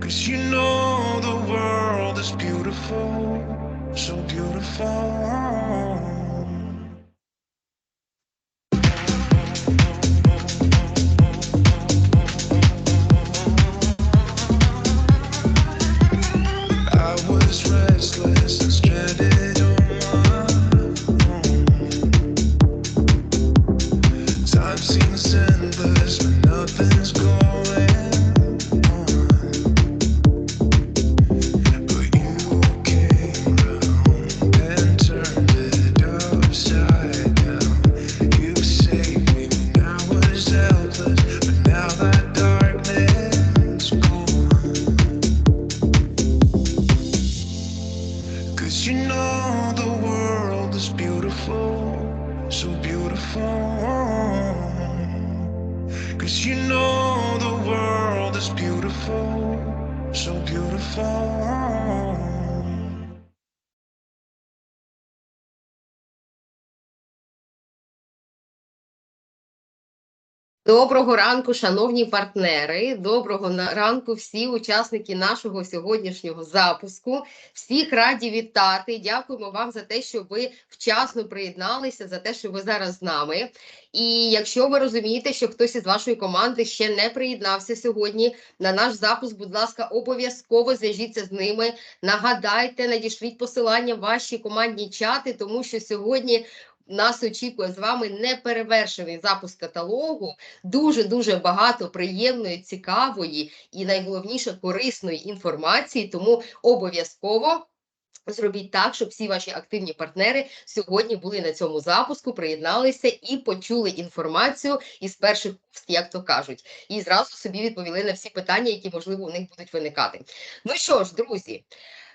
Cause you know the world is beautiful, so beautiful. Доброго ранку, шановні партнери. Доброго ранку, всі учасники нашого сьогоднішнього запуску. Всіх раді вітати. Дякуємо вам за те, що ви вчасно приєдналися, за те, що ви зараз з нами. І якщо ви розумієте, що хтось із вашої команди ще не приєднався сьогодні на наш запуск, будь ласка, обов'язково зв'яжіться з ними. Нагадайте, надішліть посилання в ваші командні чати, тому що сьогодні. Нас очікує з вами неперевершений запуск каталогу дуже дуже багато приємної, цікавої і найголовніше корисної інформації. Тому обов'язково. Зробіть так, щоб всі ваші активні партнери сьогодні були на цьому запуску, приєдналися і почули інформацію із перших уст, як то кажуть, і зразу собі відповіли на всі питання, які можливо у них будуть виникати. Ну що ж, друзі,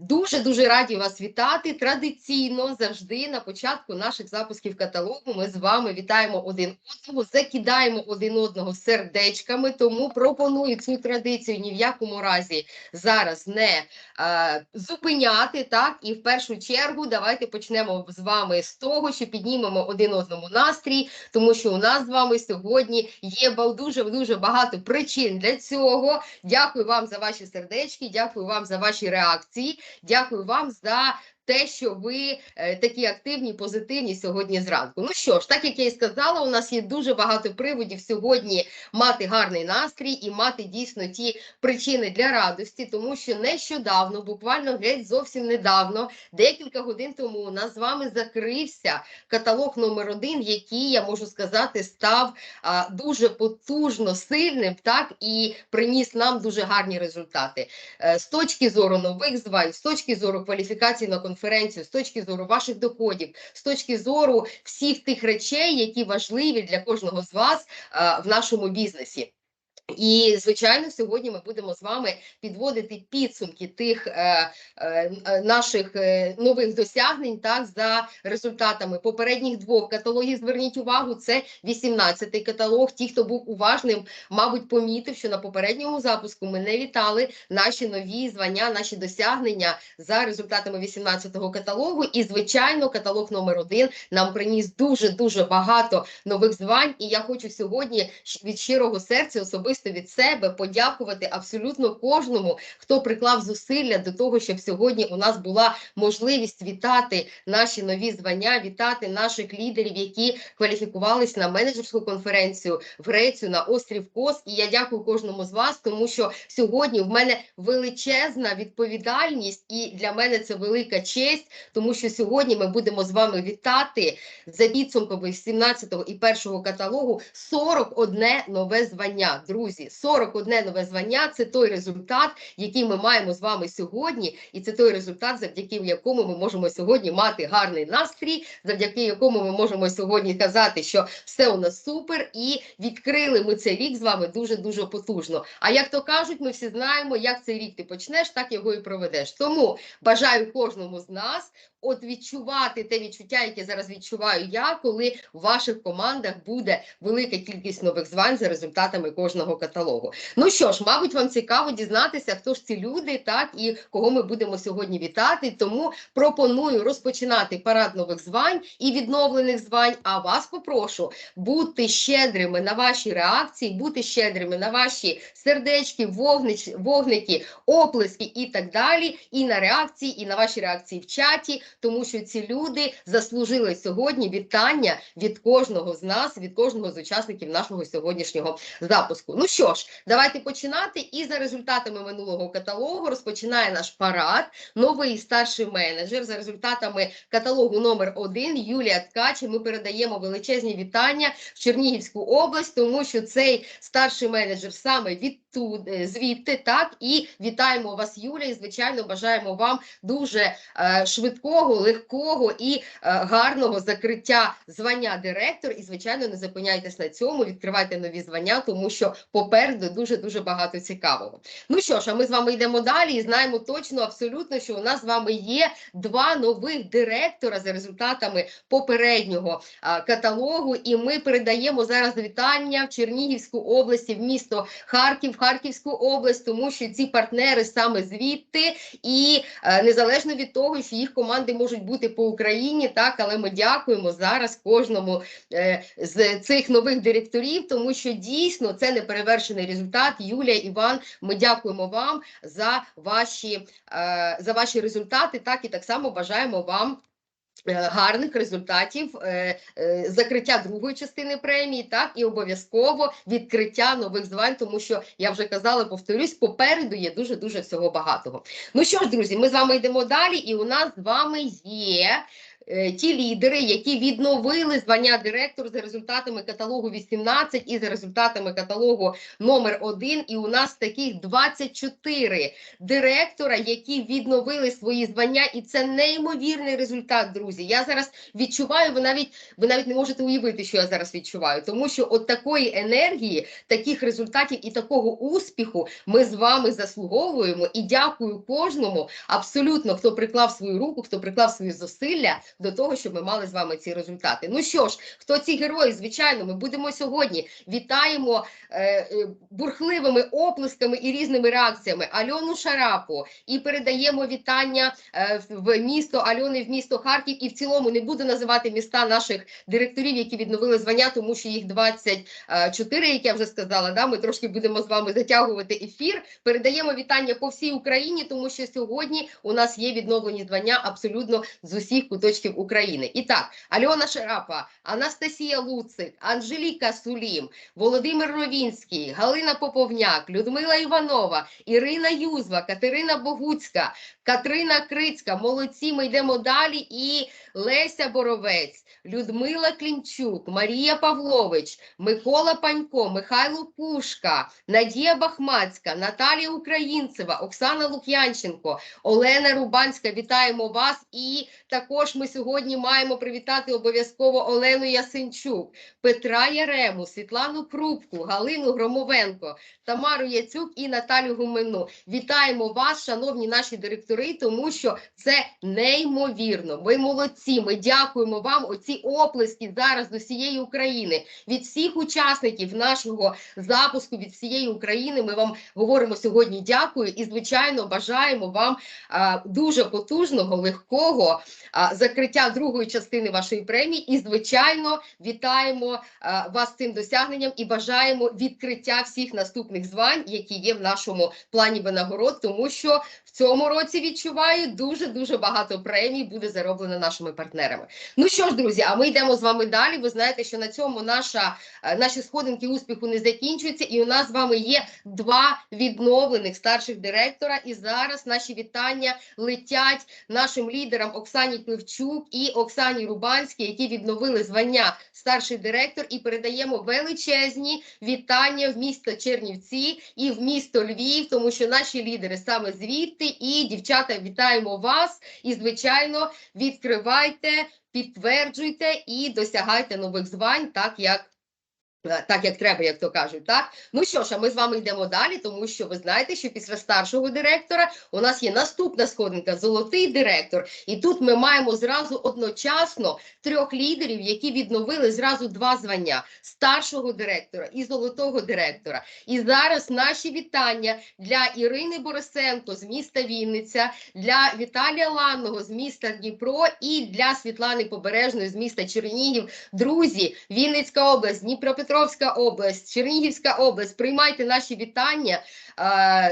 Дуже дуже раді вас вітати. Традиційно завжди на початку наших запусків каталогу ми з вами вітаємо один одного, закидаємо один одного сердечками. Тому пропоную цю традицію ні в якому разі зараз не е, зупиняти. Так і в першу чергу давайте почнемо з вами з того, що піднімемо один одному настрій, тому що у нас з вами сьогодні є дуже дуже багато причин для цього. Дякую вам за ваші сердечки, дякую вам за ваші реакції. Дякую вам за те, що ви е, такі активні, позитивні сьогодні зранку. Ну що ж, так як я і сказала, у нас є дуже багато приводів сьогодні мати гарний настрій і мати дійсно ті причини для радості, тому що нещодавно, буквально геть зовсім недавно, декілька годин тому, у нас з вами закрився каталог номер один, який я можу сказати став а, дуже потужно сильним, так і приніс нам дуже гарні результати. Е, з точки зору нових звань, з точки зору кваліфікації на конференцію, з точки зору ваших доходів, з точки зору всіх тих речей, які важливі для кожного з вас е, в нашому бізнесі. І звичайно, сьогодні ми будемо з вами підводити підсумки тих е, е, наших е, нових досягнень, так за результатами попередніх двох каталогів. Зверніть увагу, це 18-й каталог. Ті, хто був уважним, мабуть, помітив, що на попередньому запуску ми не вітали наші нові звання, наші досягнення за результатами 18-го каталогу. І звичайно, каталог номер один нам приніс дуже дуже багато нових звань. І я хочу сьогодні від щирого серця, особисто від себе, подякувати абсолютно кожному, хто приклав зусилля до того, щоб сьогодні у нас була можливість вітати наші нові звання, вітати наших лідерів, які кваліфікувались на менеджерську конференцію в Грецію на острів Кос. І я дякую кожному з вас, тому що сьогодні в мене величезна відповідальність, і для мене це велика честь, тому що сьогодні ми будемо з вами вітати за підсумками 17-го і першого каталогу 41 нове звання. Друзі, 41 нове звання це той результат, який ми маємо з вами сьогодні, і це той результат, завдяки якому ми можемо сьогодні мати гарний настрій, завдяки якому ми можемо сьогодні казати, що все у нас супер, і відкрили ми цей рік з вами дуже дуже потужно. А як то кажуть, ми всі знаємо, як цей рік ти почнеш, так його і проведеш. Тому бажаю кожному з нас от відчувати те відчуття, яке зараз відчуваю я, коли в ваших командах буде велика кількість нових звань за результатами кожного каталогу. Ну що ж, мабуть, вам цікаво дізнатися, хто ж ці люди, так і кого ми будемо сьогодні вітати. Тому пропоную розпочинати парад нових звань і відновлених звань. А вас попрошу бути щедрими на ваші реакції, бути щедрими на ваші сердечки, вогнич, вогники, оплески і так далі. І на реакції, і на ваші реакції в чаті, тому що ці люди заслужили сьогодні вітання від кожного з нас, від кожного з учасників нашого сьогоднішнього запуску. Ну що ж, давайте починати. І за результатами минулого каталогу розпочинає наш парад. Новий старший менеджер за результатами каталогу номер 1 Юлія Ткач. Ми передаємо величезні вітання в Чернігівську область, тому що цей старший менеджер саме відтуд е, звідти. Так і вітаємо вас, Юля. І звичайно, бажаємо вам дуже е, швидкого, легкого і е, гарного закриття звання директор. І звичайно, не зупиняйтесь на цьому. Відкривайте нові звання, тому що попереду дуже дуже багато цікавого. Ну що ж, а ми з вами йдемо далі і знаємо точно абсолютно, що у нас з вами є два нових директора за результатами попереднього а, каталогу. І ми передаємо зараз вітання в Чернігівську область, в місто Харків, Харківську область, тому що ці партнери саме звідти, і е, незалежно від того, що їх команди можуть бути по Україні, так але ми дякуємо зараз кожному е, з цих нових директорів, тому що дійсно це неперевершений результат. Юлія Іван, ми дякуємо вам за ваші, е, за ваші результати. Так і так само бажаємо вам. Е, Гарних результатів е, е, закриття другої частини премії, так і обов'язково відкриття нових звань, тому що я вже казала, повторюсь, попереду є дуже дуже всього багатого. Ну що ж, друзі, ми з вами йдемо далі, і у нас з вами є ті лідери, які відновили звання директор за результатами каталогу 18 і за результатами каталогу номер 1. І у нас таких 24 директора, які відновили свої звання, і це неймовірний результат, друзі. Я зараз відчуваю, ви навіть ви навіть не можете уявити, що я зараз відчуваю, тому що от такої енергії, таких результатів і такого успіху ми з вами заслуговуємо. І дякую кожному, абсолютно хто приклав свою руку, хто приклав свої зусилля до того, щоб ми мали з вами ці результати. Ну що ж, хто ці герої? Звичайно, ми будемо сьогодні. Вітаємо е, е, бурхливими оплесками і різними реакціями Альону Шарапу і передаємо вітання е, в місто Альони в місто Харків. І в цілому не буду називати міста наших директорів, які відновили звання, тому що їх 24, як я вже сказала. Да, ми трошки будемо з вами затягувати ефір. Передаємо вітання по всій Україні, тому що сьогодні у нас є відновлені звання абсолютно з усіх куточків України. І так, Альона Шарапа, Анастасія Луцик, Анжеліка Сулім, Володимир Ровінський, Галина Поповняк, Людмила Іванова, Ірина Юзва, Катерина Богуцька, Катерина Крицька. Молодці, ми йдемо далі. І Леся Боровець, Людмила Клімчук, Марія Павлович, Микола Панько, Михайло Пушка, Надія Бахмацька, Наталія Українцева, Оксана Лук'янченко, Олена Рубанська. Вітаємо вас. І також ми сьогодні маємо привітати обов'язково Олену Ясенчук, Петра Ярему, Світлану Крупку, Галину Громовенко, Тамару Яцюк і Наталю Гуменну. Вітаємо вас, шановні наші директори, тому що це неймовірно. Ви молодці. Ми дякуємо вам. Оці оплески зараз до всієї України від всіх учасників нашого запуску від всієї України. Ми вам говоримо сьогодні. Дякую і звичайно бажаємо вам а, дуже потужного, легкого а, закриття другої частини вашої премії. І звичайно вітаємо а, вас цим досягненням і бажаємо відкриття всіх наступних звань, які є в нашому плані винагород, тому що цьому році відчуваю дуже дуже багато премій буде зароблено нашими партнерами. Ну що ж, друзі, а ми йдемо з вами далі. Ви знаєте, що на цьому наша е, наші сходинки успіху не закінчуються, і у нас з вами є два відновлених старших директора. І зараз наші вітання летять нашим лідерам Оксані Кливчук і Оксані Рубанській, які відновили звання старший директор, і передаємо величезні вітання в місто Чернівці і в місто Львів, тому що наші лідери саме звідти. І дівчата, вітаємо вас! І звичайно, відкривайте, підтверджуйте і досягайте нових звань, так як Так, як треба, як то кажуть, так ну що ж, а ми з вами йдемо далі, тому що ви знаєте, що після старшого директора у нас є наступна сходинка золотий директор, і тут ми маємо зразу одночасно трьох лідерів, які відновили зразу два звання старшого директора і золотого директора. І зараз наші вітання для Ірини Борисенко з міста Вінниця, для Віталія Ланного з міста Дніпро і для Світлани Побережної з міста Чернігів. Друзі, Вінницька область, Дніпропетровська область, Чернігівська область, приймайте наші вітання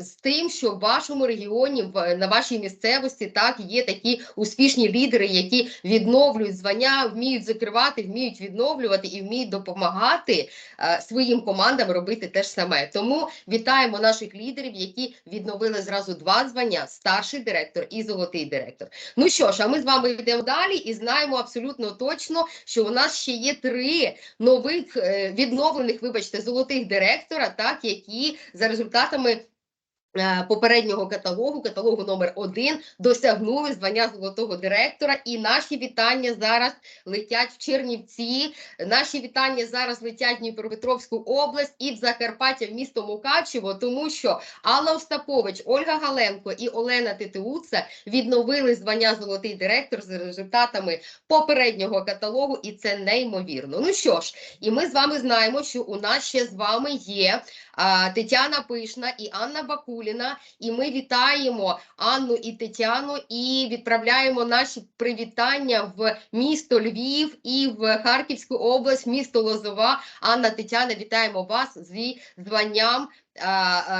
з тим, що в вашому регіоні, на вашій місцевості так є такі успішні лідери, які відновлюють звання, вміють закривати, вміють відновлювати і вміють допомагати е, своїм командам робити те ж саме. Тому вітаємо наших лідерів, які відновили зразу два звання: старший директор і золотий директор. Ну що ж, а ми з вами йдемо далі і знаємо абсолютно точно, що у нас ще є три нових е, відновлених, вибачте, золотих директора, так які за результатами. Е, Попереднього каталогу, каталогу номер один, досягнули звання золотого директора. І наші вітання зараз летять в Чернівці. Наші вітання зараз летять в Дніпропетровську область і в Закарпаття в місто Мукачево, тому що Алла Остапович, Ольга Галенко і Олена Титиуца відновили звання золотий директор за результатами попереднього каталогу, і це неймовірно. Ну що ж, і ми з вами знаємо, що у нас ще з вами є а, Тетяна Пишна і Анна Бакуліна. І ми вітаємо Анну і Тетяну і відправляємо наші привітання в місто Львів і в Харківську область, місто Лозова. Анна Тетяна, вітаємо вас зі званням.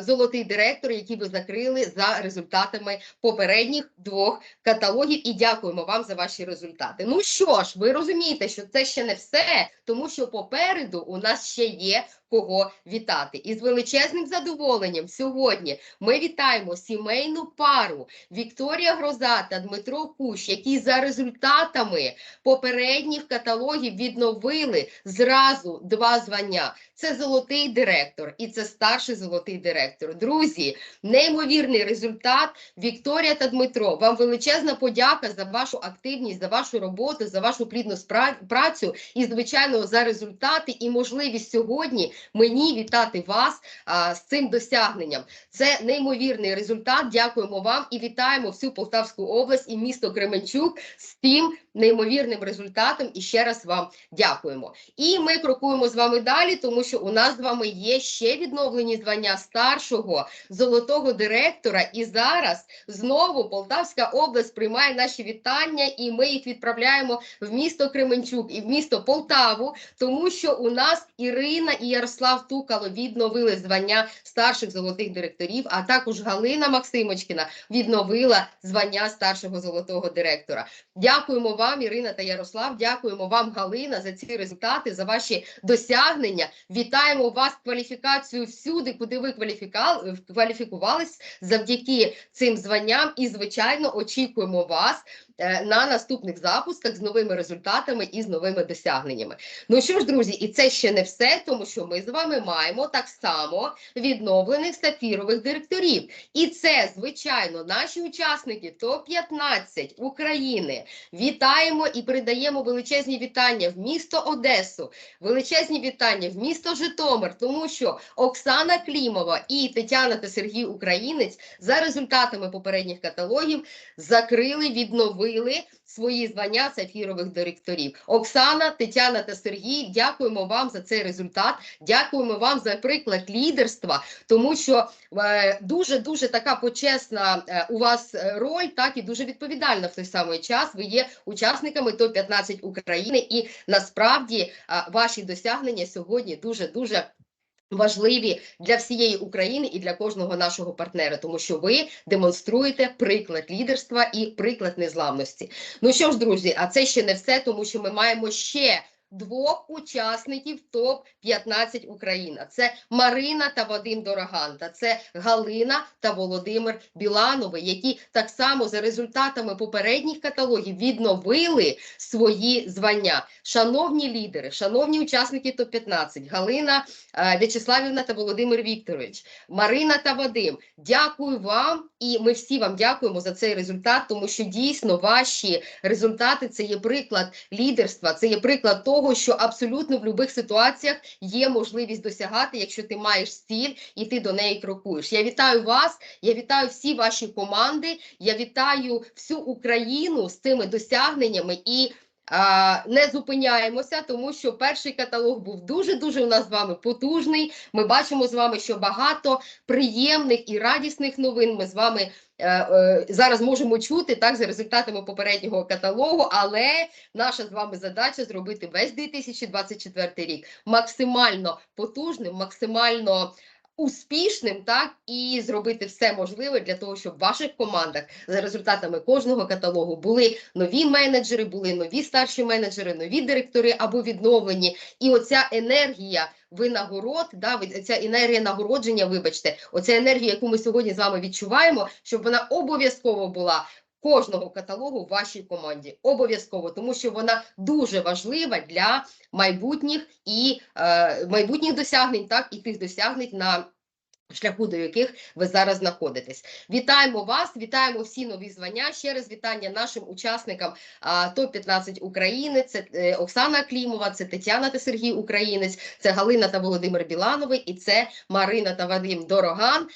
Золотий директор, який ви закрили за результатами попередніх двох каталогів, і дякуємо вам за ваші результати. Ну що ж, ви розумієте, що це ще не все, тому що попереду у нас ще є кого вітати. І з величезним задоволенням сьогодні ми вітаємо сімейну пару Вікторія Гроза та Дмитро Кущ, які за результатами попередніх каталогів відновили зразу два звання. Це золотий директор і це старший золотий директор. Друзі, неймовірний результат. Вікторія та Дмитро, вам величезна подяка за вашу активність, за вашу роботу, за вашу плідну працю і, звичайно, за результати і можливість сьогодні мені вітати вас а, з цим досягненням. Це неймовірний результат. Дякуємо вам і вітаємо всю Полтавську область і місто Кременчук з тим неймовірним результатом. І ще раз вам дякуємо. І ми крокуємо з вами далі, тому що у нас з вами є ще відновлені звання старшого золотого директора. І зараз знову Полтавська область приймає наші вітання, і ми їх відправляємо в місто Кременчук і в місто Полтаву, тому що у нас Ірина і Ярослав Тукало відновили звання старших золотих директорів, а також Галина Максимочкіна відновила звання старшого золотого директора. Дякуємо вам, Ірина та Ярослав. Дякуємо вам, Галина, за ці результати, за ваші досягнення. Вітаємо вас кваліфікацію всюди, куди ви кваліфікувались завдяки цим званням. І, звичайно, очікуємо вас на наступних запусках з новими результатами і з новими досягненнями. Ну що ж, друзі, і це ще не все, тому що ми з вами маємо так само відновлених сапфірових директорів. І це, звичайно, наші учасники ТОП-15 України. Вітаємо і передаємо величезні вітання в місто Одесу, величезні вітання в місто Житомир, тому що Оксана Клімова і Тетяна та Сергій Українець за результатами попередніх каталогів закрили, відновили свої звання сапфірових директорів. Оксана, Тетяна та Сергій, дякуємо вам за цей результат. Дякуємо вам за приклад лідерства, тому що дуже дуже така почесна е, у вас е, роль, так і дуже відповідальна в той самий час. Ви є учасниками топ 15 України, і насправді е, ваші досягнення сьогодні дуже дуже. Важливі для всієї України і для кожного нашого партнера, тому що ви демонструєте приклад лідерства і приклад незламності. Ну що ж, друзі, а це ще не все, тому що ми маємо ще двох учасників топ 15 Україна. Це Марина та Вадим Дороганта, це Галина та Володимир Біланови, які так само за результатами попередніх каталогів відновили свої звання. Шановні лідери, шановні учасники топ 15 Галина е, В'ячеславівна та Володимир Вікторович, Марина та Вадим, дякую вам, і ми всі вам дякуємо за цей результат, тому що дійсно ваші результати це є приклад лідерства, це є приклад того. Того, що абсолютно в будь-яких ситуаціях є можливість досягати, якщо ти маєш ціль і ти до неї крокуєш. Я вітаю вас, я вітаю всі ваші команди, я вітаю всю Україну з цими досягненнями і. Не зупиняємося, тому що перший каталог був дуже дуже у нас з вами потужний. Ми бачимо з вами, що багато приємних і радісних новин. Ми з вами е, е, зараз можемо чути так за результатами попереднього каталогу. Але наша з вами задача зробити весь 2024 рік максимально потужним, максимально. Успішним, так і зробити все можливе для того, щоб в ваших командах за результатами кожного каталогу були нові менеджери, були нові старші менеджери, нові директори або відновлені. І оця енергія винагород, да, ця енергія нагородження, вибачте, оця енергія, яку ми сьогодні з вами відчуваємо, щоб вона обов'язково була. Кожного каталогу в вашій команді. Обов'язково, тому що вона дуже важлива для майбутніх і е, майбутніх досягнень, так і тих досягнень на шляху, до яких ви зараз знаходитесь. Вітаємо вас, вітаємо всі нові звання. Ще раз вітання нашим учасникам топ 15 України. Це е, Оксана Клімова, це Тетяна та Сергій Українець, це Галина та Володимир Біланови, і це Марина та Вадим Дороган.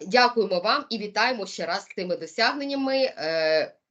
Дякуємо вам і вітаємо ще раз з тими досягненнями.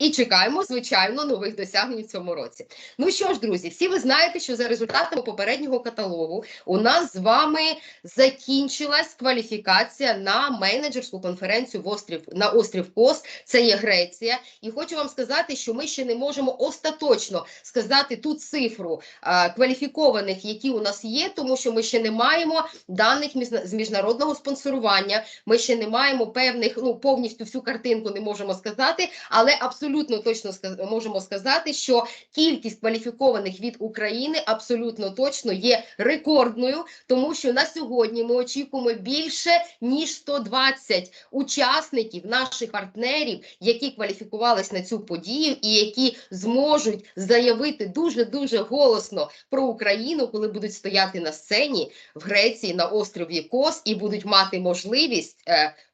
І чекаємо, звичайно, нових досягнень в цьому році. Ну що ж, друзі, всі ви знаєте, що за результатами попереднього каталогу у нас з вами закінчилась кваліфікація на менеджерську конференцію в острів на острів Кос. Це є Греція. І хочу вам сказати, що ми ще не можемо остаточно сказати ту цифру а, кваліфікованих, які у нас є, тому що ми ще не маємо даних з міжнародного спонсорування. Ми ще не маємо певних, ну повністю всю картинку не можемо сказати, але абсолютно точно ска- можемо сказати, що кількість кваліфікованих від України абсолютно точно є рекордною, тому що на сьогодні ми очікуємо більше ніж 120 учасників, наших партнерів, які кваліфікувались на цю подію, і які зможуть заявити дуже дуже голосно про Україну, коли будуть стояти на сцені в Греції на острові Кос і будуть мати можливість.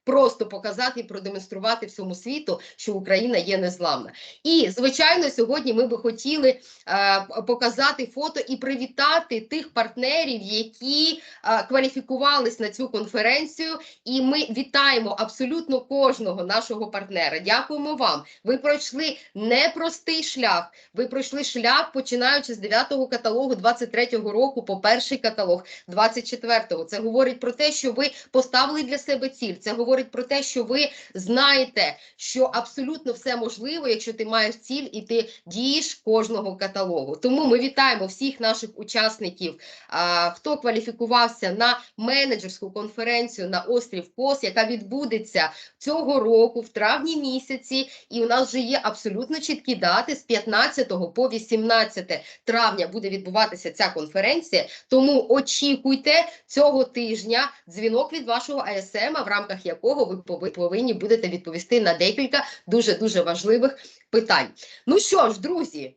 Просто показати і продемонструвати всьому світу, що Україна є незламна. І звичайно, сьогодні ми би хотіли е, показати фото і привітати тих партнерів, які е, кваліфікувались на цю конференцію. І ми вітаємо абсолютно кожного нашого партнера. Дякуємо вам. Ви пройшли непростий шлях. Ви пройшли шлях, починаючи з 9-го каталогу 23-го року по перший каталог 24-го. Це говорить про те, що ви поставили для себе ціль. Це говорить про те, що ви знаєте, що абсолютно все можливо, якщо ти маєш ціль і ти дієш кожного каталогу. Тому ми вітаємо всіх наших учасників, хто кваліфікувався на менеджерську конференцію на острів Кос, яка відбудеться цього року в травні місяці. І у нас вже є абсолютно чіткі дати з 15 по 18 травня буде відбуватися ця конференція. Тому очікуйте цього тижня дзвінок від вашого АСМ, в рамках якого ви повинні будете відповісти на декілька дуже дуже важливих питань. Ну що ж, друзі.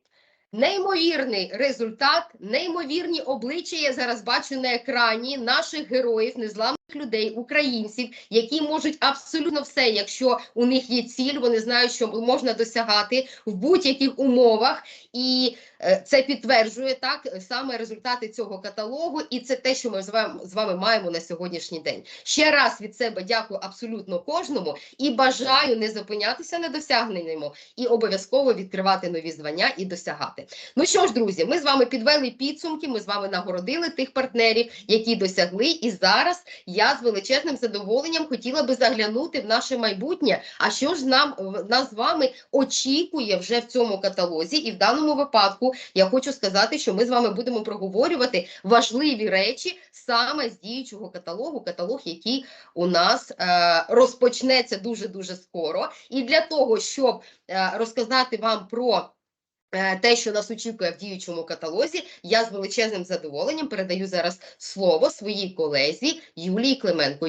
Неймовірний результат, неймовірні обличчя я зараз бачу на екрані наших героїв, незламних людей, українців, які можуть абсолютно все, якщо у них є ціль, вони знають, що можна досягати в будь-яких умовах, і е, це підтверджує так саме результати цього каталогу, і це те, що ми з вами, маємо на сьогоднішній день. Ще раз від себе дякую абсолютно кожному і бажаю не зупинятися на досягненому і обов'язково відкривати нові звання і досягати. Ну що ж, друзі, ми з вами підвели підсумки. Ми з вами нагородили тих партнерів, які досягли. І зараз я з величезним задоволенням хотіла би заглянути в наше майбутнє. А що ж нам нас з вами очікує вже в цьому каталозі? І в даному випадку я хочу сказати, що ми з вами будемо проговорювати важливі речі саме з діючого каталогу, каталог, який у нас е, розпочнеться дуже дуже скоро. І для того, щоб е, розказати вам про те, що нас очікує в діючому каталозі, я з величезним задоволенням передаю зараз слово своїй колезі Юлії Клименко.